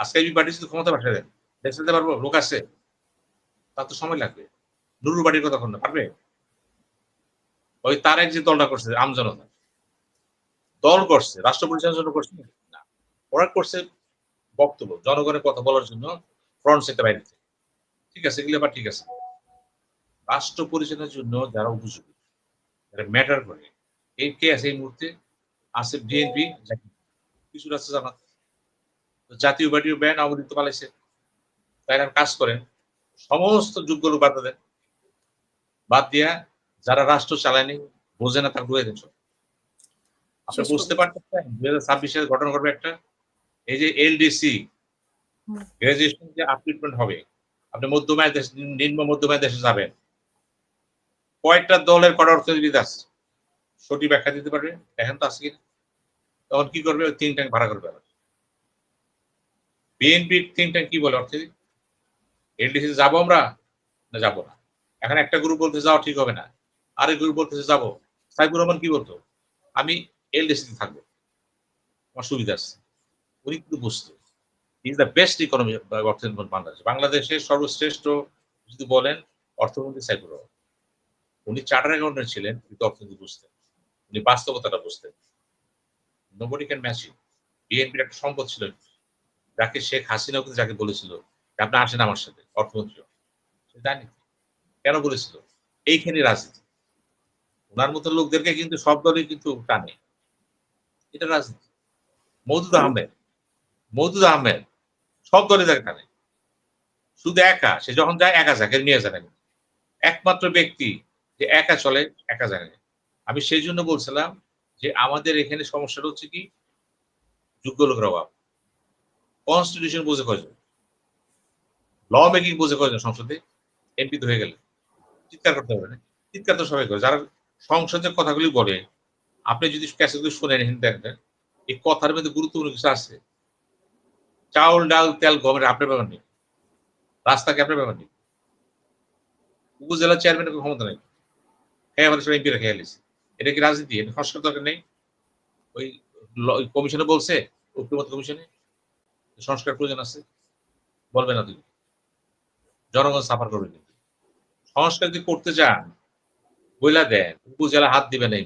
আজকে AB party শুধু ক্ষমতা পাঠিয়ে দেন চালাতে পারব, লোক আছে, তার তো সময় লাগবে। নুরুর বাড়ির কথা কোন পারবে? ওই তার এক যে দলটা করছে আমজনতা দল করছে, রাষ্ট্র পরিচালনার জন্য করছে? না। ওরা করছে বক্তব্য, জনগণের কথা বলার জন্য ফ্রন্ট সেক্টর বাইরে। ঠিক আছে, এগুলো আবার ঠিক আছে। রাষ্ট্র পরিচালনার জন্য যারা উপযোগী, যারা ম্যাটার করে, এই কে আছে এই মুহূর্তে? আছে বিএনপি কিছু আছে জামাত। তো জাতীয় পার্টির ব্যান আওয়ামী লীগ তো পালাইছে কাজ করেন। সমস্ত যোগ্য লোক বাদ দেন। বাদ দিয়া যারা রাষ্ট্র চালায়নি বোঝে না তাকে ঢুকে দেন আপনি বুঝতে। পারতেছেন? দুই হাজার ছাব্বিশে ঘটনা ঘটবে একটা এই যে এলডিসি। গ্রাজুয়েশন যে আপলিটমেন্ট হবে আপনি মধ্যমায় দেশ নিম্ন মধ্যমায় দেশে যাবেন। কয়টা দলের কটা অর্থনীতিবিদ আছে সঠিক ব্যাখ্যা দিতে পারবে? এখন তো আছে কিনা। তখন কি করবে? ওই তিন ট্যাঙ্ক ভাড়া করবে বিএনপির ট্যাঙ্ক কি বলে অর্থনীতি এলডিসি যাব আমরা না যাব না? এখন একটা গ্রুপ বলতে যাওয়া ঠিক হবে না। আরেক গ্রুপ বলতেছে যাব। সাইফুর রহমান কি বলতো? আমি এলডিসিতে থাকব। আমার সুবিধা আছে। উনি কিন্তু বুঝতো। ইজ দ্য বেস্ট ইকোনমি অর্থনীতি বাংলাদেশ বাংলাদেশের সর্বশ্রেষ্ঠ যদি বলেন অর্থমন্ত্রী সাইফুর রহমান। উনি চার্টার অ্যাকাউন্টেন্ট ছিলেন, কিন্তু অর্থনীতি বুঝতেন। উনি বাস্তবতাটা বুঝতেন। নোবডি ক্যান ম্যাচ বিএনপির একটা সম্পদ ছিল। যাকে শেখ হাসিনাও কিন্তু যাকে বলেছিল আপনি আসেন আমার সাথে, অর্থমন্ত্রী। জানি। কেন বলেছিল? এইখানে রাজনীতি। ওনার মতো লোকদেরকে কিন্তু সব দলই কিন্তু টানে। এটা রাজনীতি। মৌদুদ আহমেদ। মৌদুদ আহমেদ সব দলে যাকে টানে। শুধু একা, সে যখন যায় একা যাকে নিয়ে যাবে না। একমাত্র ব্যক্তি যে একা চলে, একা যায় না। আমি সেই জন্য বলছিলাম যে আমাদের এখানে সমস্যাটা হচ্ছে কি? যোগ্য লোকের অভাব। কনস্টিটিউশন বুঝে কয়জন? ল মেকিং বুঝে কয়জন সংসদে? এমপি তো হয়ে গেলে। চিৎকার করতে হবে না। চিৎকার তো সবাই করে। যারা সংসদের কথাগুলি বলে, আপনি যদি ক্যাসেটগুলি শুনেন দেখবেন এই কথার মধ্যে গুরুত্বপূর্ণ কিছু আছে। চাউল, ডাল, তেল গমের আপনার ব্যাপার নেই। রাস্তা কি আপনার ব্যাপার নেই? উপজেলা চেয়ারম্যানের কোনো ক্ষমতা নেই। হ্যাঁ আমাদের সবাই এমপিরা খেয়ে গেছে এটা কি রাজনীতি? এটা সংস্কার দরকার নেই? ওই কমিশনে বলছে ঐক্যমত কমিশনে সংস্কার প্রয়োজন আছে, বলবে না তুমি জনগণ সাফার করবে কিন্তু সংস্কার যদি করতে চান, বইলা দেন, উপজেলা হাত দিবে না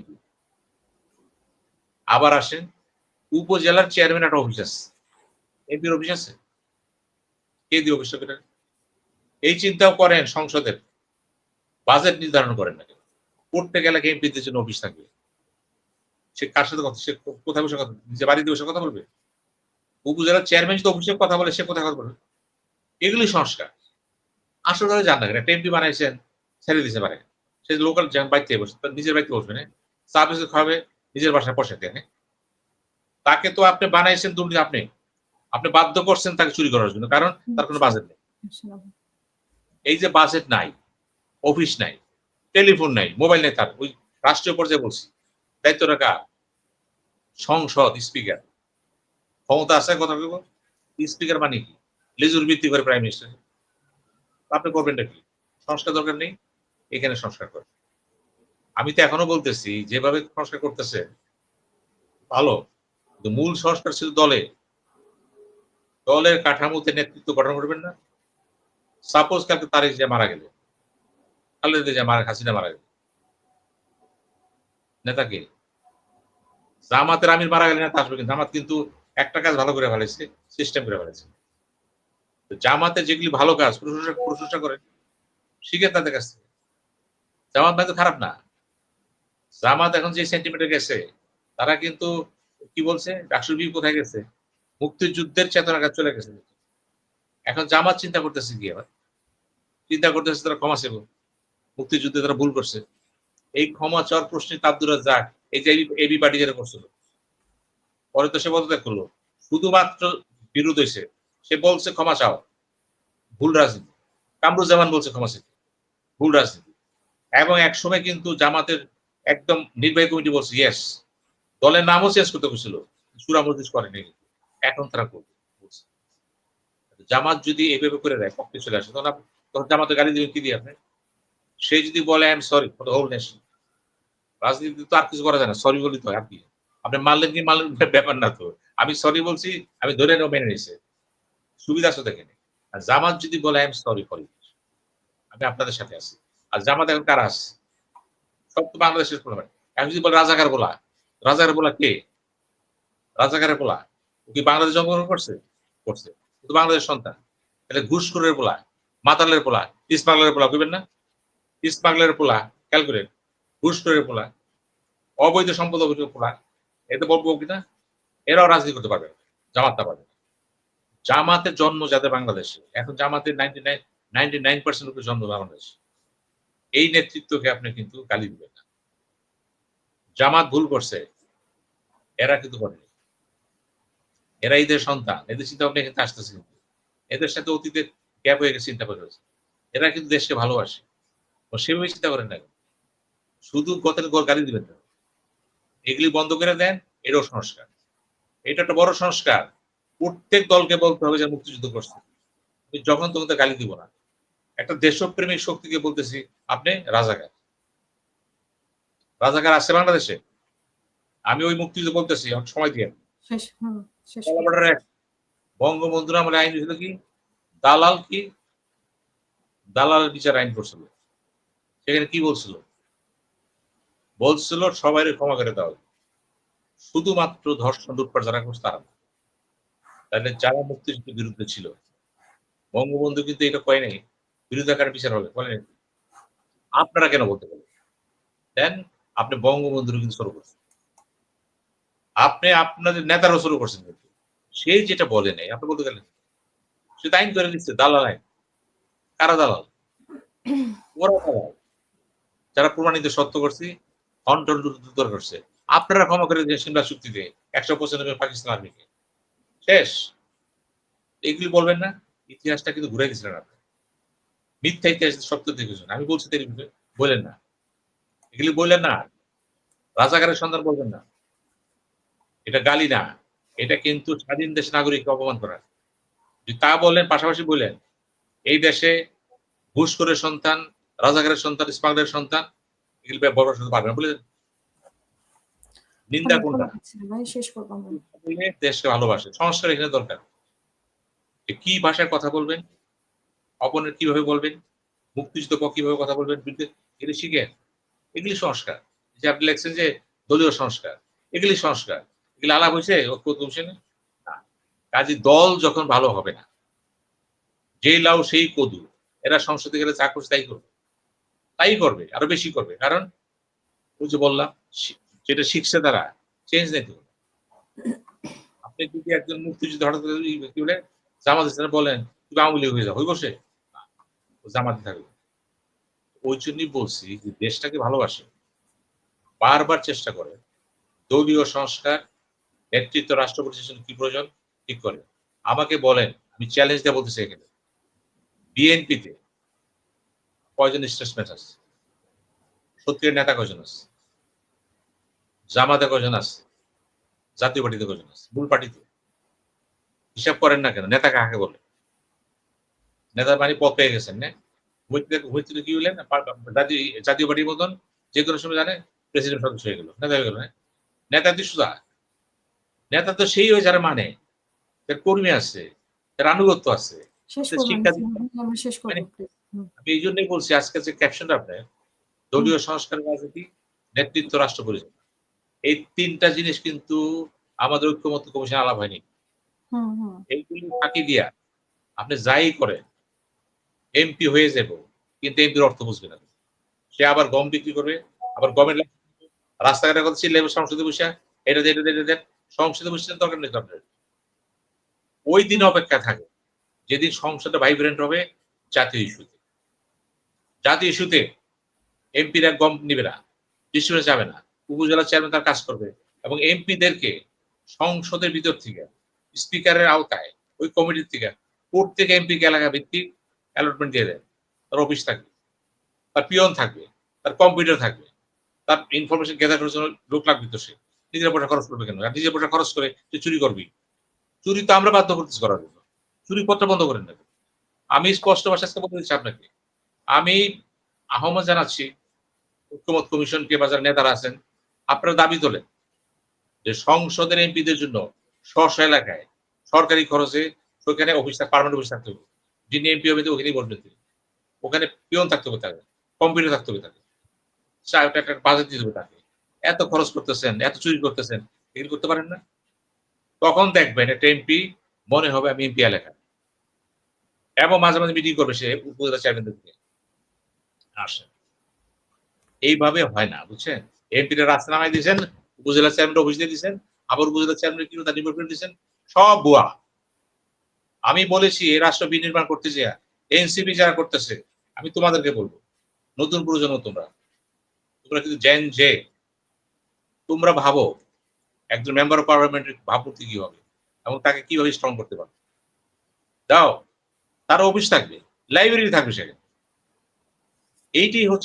আবার আসেন, উপজেলার চেয়ারম্যান একটা অফিস আছে। এমপির অফিস আছে? কে দিয়ে অফিসটা করে এই চিন্তাও করেন সংসদের। বাজেট নির্ধারণ করেন না করতে গেলে এমপিদের জন্য অফিস থাকবে? সে কার সাথে কথা সে কোথায় বসে কথা নিজে বাড়িতে বসে কথা বলবে? উপজেলার চেয়ারম্যান যদি অফিসে কথা বলে, সে কোথায় কথা বলবে? এগুলি সংস্কার। আসলে তারা জান না একটা এমপি বানাইছেন ছেড়ে দিতে পারে সে লোকাল বাড়িতে বসে নিজের বাড়িতে বসবে না। বিস্কুট খাবে নিজের বাসায় বসে দেয় তাকে তো আপনি বানাইছেন দুর্নীতি, আপনি। আপনি বাধ্য করছেন তাকে চুরি করার জন্য, কারণ তার কোনো বাজেট নেই। এই যে বাজেট নাই অফিস নাই টেলিফোন নাই মোবাইল নেই, তার। ওই রাষ্ট্রীয় পর্যায়ে বলছি। দায়িত্বটা কার? সংসদ স্পিকার ক্ষমতা আছে, কথা বলব স্পিকার মানে কি? লেজুর ভিত্তি করে প্রাইম মিনিস্টার আপনি করবেনটা কি? সংস্কার দরকার নেই? এখানে সংস্কার করে আমি তো এখনও বলতেছি, যেভাবে সংস্কার করতেছে, ভালো। কিন্তু মূল সংস্কার ছিল দলে। দলের কাঠামোতে নেতৃত্ব গঠন করবেন না। সাপোজ কালকে তারেক যে মারা গেল। খালেদা যে মারা হাসিনা মারা গেল। নেতাকে জামাতের আমির মারা গেলে নেতা আসবে কিন্তু জামাত কিন্তু একটা কাজ ভালো করে ফেলেছে সিস্টেম করে ফেলেছে। জামাতে যেগুলি ভালো কাজ, প্রশংসা প্রশংসা করে, শিখে তাদের কাছ থেকে। জামাত ভাই তো খারাপ না। জামাত এখন যে সেন্টিমিটার গেছে, তারা কিন্তু কি বলছে, ডাকসুর বি কোথায় গেছে? মুক্তিযুদ্ধের চেতনা কাজ চলে গেছে। এখন জামাত চিন্তা করতেছে কি আবার? চিন্তা করতেছে তারা ক্ষমা সেব মুক্তিযুদ্ধে তারা ভুল করছে। এই ক্ষমা চাওয়ার প্রশ্নে আব্দুর রাজ্জাক এই যে এবি পার্টি যেটা করছিল পরে তো সে পদত্যাগ করল শুধুমাত্র বিরোধ হয়েছে। সে বলছে, ক্ষমা চাও। ভুল রাজনীতি। কামরুজ্জামান বলছে, ক্ষমা চাইতে। ভুল রাজনীতি। এবং এক সময় কিন্তু জামাতের একদম নির্বাহী কমিটি বলছে ইয়েস দলের নামও চেঞ্জ করতে বলছিল সুরামুদ্দিস করেনি। এখন তারা করবে। জামাত যদি এভাবে করে দেয় পক্ষে চলে আসে। তখন তখন জামাতের গাড়ি দিবেন কি দিয়ে আপনি? সে যদি বলে I am sorry for the whole nation রাজনীতি তো আর কিছু করা যায় না। সরি বলি তো আর কি? আপনি মারলেন কি মারলেন ব্যাপার না তো। আমি সরি বলছি, আমি ধরে নেব মেনে নিছে সুবিধা আছে দেখেন আর জামাত যদি বলে আই এম সরি ফর আমি আপনাদের সাথে আছি। আর জামাত এখন কারা আছে? সব তো বাংলাদেশের প্রবলেম এখন যদি বলে, রাজাকার বলা রাজাকার বলা কে? রাজাকারের বলা ও কি বাংলাদেশ জন্মগ্রহণ করছে? করছে। ও তো বাংলাদেশ সন্তান। তাহলে ঘুষখোরের বলা মাতালের পোলা স্মাগলারের পোলা বুঝবেন না? স্মাগলারের পোলা ক্যালকুলেট ঘুষখোরের পোলা অবৈধ সম্পদ অবৈধ পোলা এতে বলব কিনা এরাও রাজনীতি করতে পারবে জামাত না, পারবে। জামাতের জন্ম যাদের বাংলাদেশে এখন জামাতের ninety nine ninety nine percent জন্ম বাংলাদেশ। এই নেতৃত্বকে আপনি কিন্তু গালি দিবেন না। জামাত ভুল করছে এরা কিন্তু করেনি এরা এদের সন্তান এদের চিন্তা ভাবনা এখানে আসতেছে কিন্তু। এদের সাথে অতীতে গ্যাপ হয়ে গেছে চিন্তা করেছে এরা কিন্তু দেশকে ভালোবাসে। সেভাবে চিন্তা করেন না শুধু গতের গড় গালি দিবেন না। এগুলি বন্ধ করে দেন এটাও সংস্কার। এটা একটা বড় সংস্কার। প্রত্যেক দলকে বলতে হবে যে মুক্তিযুদ্ধ করছে যখন তখন তো গালি দিব না। একটা দেশপ্রেমিক শক্তিকে বলতেছি আপনি রাজাকার। রাজাকার আছে বাংলাদেশে? আমি ওই মুক্তিযুদ্ধ বলতেছি সময় দিয়ে বঙ্গবন্ধুর আমলে আইন ছিল কি? দালাল কি? দালাল বিচার আইন করছিল। সেখানে কি বলছিল? বলছিল সবাই ক্ষমা করে দেওয়া। শুধুমাত্র ধর্ষণ, লুটপাট যারা করছে তারা। তাহলে যারা মুক্তিযুদ্ধের বিরুদ্ধে ছিল, বঙ্গবন্ধু কিন্তু এটা কয় নাই বিরোধিতার বিচার হবে বলেন আপনারা কেন বলতে পারেন দেন আপনি বঙ্গবন্ধুর কিন্তু শুরু করছেন। আপনি আপনাদের নেতারাও শুরু করছেন কিন্তু। সেই যেটা বলে নাই, আপনি বলতে গেলেন সে তো আইন করে দিচ্ছে দালাল আইন। কারা দালাল? ওরা দালাল। যারা প্রমাণিত সত্য করছি দূর করছে। আপনারা ক্ষমা করে দিয়ে সিমলা চুক্তিতে একশো পঁচানব্বই পাকিস্তান আর্মিকে। শেষ। এগুলি বলবেন না, ইতিহাসটা কিন্তু ঘুরে গেছিলেন আপনি। মিথ্যা ইতিহাস সত্য দেখেছেন আমি বলছি তাই বলেন না। এগুলি বললেন না। রাজাকারের সন্ধান বলবেন না। এটা গালি না। এটা কিন্তু স্বাধীন দেশ নাগরিককে অপমান করা। যদি তা বললেন পাশাপাশি বললেন এই দেশে ঘুষখোরের সন্তান, রাজাকারের সন্তান স্মাগলের সন্তান এগুলি বড় সাথে পারবে না। বলে নিন্দা কোনটা? দেশকে ভালোবাসে সংস্কার এখানে দরকার। কি ভাষায় কথা বলবেন অপনের কীভাবে বলবেন মুক্তিযুদ্ধ কীভাবে কথা বলবেন বিরুদ্ধে এগুলি শিখেন এগুলি সংস্কার। যে আপনি লেখছেন যে দলীয় সংস্কার এগুলি সংস্কার। এগুলি আলাপ হয়েছে ঐক্য হয়েছে না। কাজে দল যখন ভালো হবে না যেই লাউ সেই কদু। এরা সংসদে গেলে করছে তাই করবে। তাই করবে, আরও বেশি করবে। কারণ ওই যে বললাম যেটা শিখছে তারা চেঞ্জ নেই আপনি যদি একজন মুক্তিযুদ্ধ হঠাৎ কি বলে, জামাত ইসলাম বলেন, তুমি আওয়ামী লীগ হয়ে যাও হইব সে জামাতে থাকবে। ওই জন্যই বলছি যে দেশটাকে ভালোবাসে, বারবার চেষ্টা করে, দলীয় সংস্কার, নেতৃত্ব, রাষ্ট্র পরিচালনা কি প্রয়োজন? ঠিক করে। আমাকে বলেন, আমি চ্যালেঞ্জ দিয়ে বলতেছি এখানে। বিএনপিতে কয়জন স্টেটসম্যান আছে? সত্যিকার নেতা কয়জন আছে? জামাতে কয়জন আছে? জাতীয় পার্টিতে কয়জন আছে? মূল পার্টিতে? হিসাব করেন না কেন? নেতা কাকে বলে? নেতা মানে পদ পেয়ে গেছেন না? হইতে হইতে কি হলেন? জাতীয় জাতীয় পার্টির মতন যে কোনো সময় জানে প্রেসিডেন্ট সদস্য হয়ে গেল নেতা হয়ে গেল না? নেতা তো সুদা। নেতা তো সেই হয়ে যারা মানে। তার কর্মী আছে তার আনুগত্য আছে। শিক্ষা আমি এই জন্যই বলছি আজকে যে ক্যাপশনটা আপনার দলীয় সংস্কার রাজনীতি নেতৃত্ব রাষ্ট্র পরিচালনা। এই তিনটা জিনিস কিন্তু আমাদের ঐক্যমত্য কমিশন আলাপ হয়নি। এইগুলি ফাঁকি দিয়া আপনি যাই করেন এমপি হয়ে যাব কিন্তু এমপির অর্থ বুঝবে না। সে আবার গম বিক্রি করবে আবার গমের। রাস্তাঘাটের কথা ছিল সংসদে বসে এটা দেন, এটা দেন, সংসদে বসে দরকার নেই আপনার? ওই দিন অপেক্ষা থাকে যেদিন সংসদে ভাইব্রেন্ট হবে জাতীয় ইস্যুতে জাতীয় ইস্যুতে এমপিরা গম নিবে না ডিস্ট্রিবিউশন যাবে না, উপজেলা চেয়ারম্যান তার কাজ করবে এবং এমপিদেরকে সংসদের ভিতর থেকে, স্পিকারের আওতায়, ওই কমিটির থেকে প্রত্যেক এমপিকে এলাকা ভিত্তিক অ্যালটমেন্ট দিয়ে দেয়। তার অফিস থাকবে, তার পিয়ন থাকবে, তার কম্পিউটার থাকবে, তার ইনফরমেশন গ্যাদার করার জন্য লোক লাগবে তো সে। নিজের পয়সা খরচ করবে কেন? নিজের পয়সা খরচ করে তুই চুরি করবি। চুরি তো আমরা বাধ্য করতেছি করার জন্য। চুরি পত্র বন্ধ করেন নেবে আমি স্পষ্ট ভাষায় আজকে বলতে দিচ্ছি আপনাকে। আমি আহ্বান জানাচ্ছি ঐক্যমত কমিশনকে বা যারা নেতারা আছেন, আপনারা দাবি তোলেন যে সংসদের এমপিদের জন্য স্ব এলাকায় সরকারি খরচে ওখানে অফিস পার্মানেন্ট অফিস থাকতে হবে। যিনি এমপি হবে ওখানেই বসবেন তিনি। ওখানে পিয়ন থাকতে হবে তাকে কম্পিউটার থাকতে হবে তাকে একটা বাজেট দিতে হবে তাকে। এত খরচ করতেছেন, এত চুরি করতেছেন, এগুলো করতে পারেন না। তখন দেখবেন একটা এমপি মনে হবে আমি এমপি এলাকা এবং মাঝে মাঝে মিটিং করবে সে উপজেলা চেয়ারম্যানদের আসেন এইভাবে হয় না, বুঝছেন? এমপিটা রাস্তা নামাই দিয়েছেন, উপজেলা চেয়ারম্যান অফিস দিয়ে দিয়েছেন, আবার উপজেলা চেয়ারম্যান কি তার দিয়েছেন, সব বুয়া আমি বলেছি, এই রাষ্ট্র বিনির্মাণ করতে যে এনসিপি যারা করতেছে, আমি তোমাদেরকে বলব, নতুন প্রজন্ম তোমরা তোমরা কিন্তু জেন যে তোমরা ভাবো, একজন মেম্বার অফ পার্লামেন্টের ভাবমূর্তি কি হবে, এবং তাকে কীভাবে স্ট্রং করতে পারবে। দাও, তার অফিস থাকবে লাইব্রেরি থাকবে সেখানে। এইটাই হচ্ছে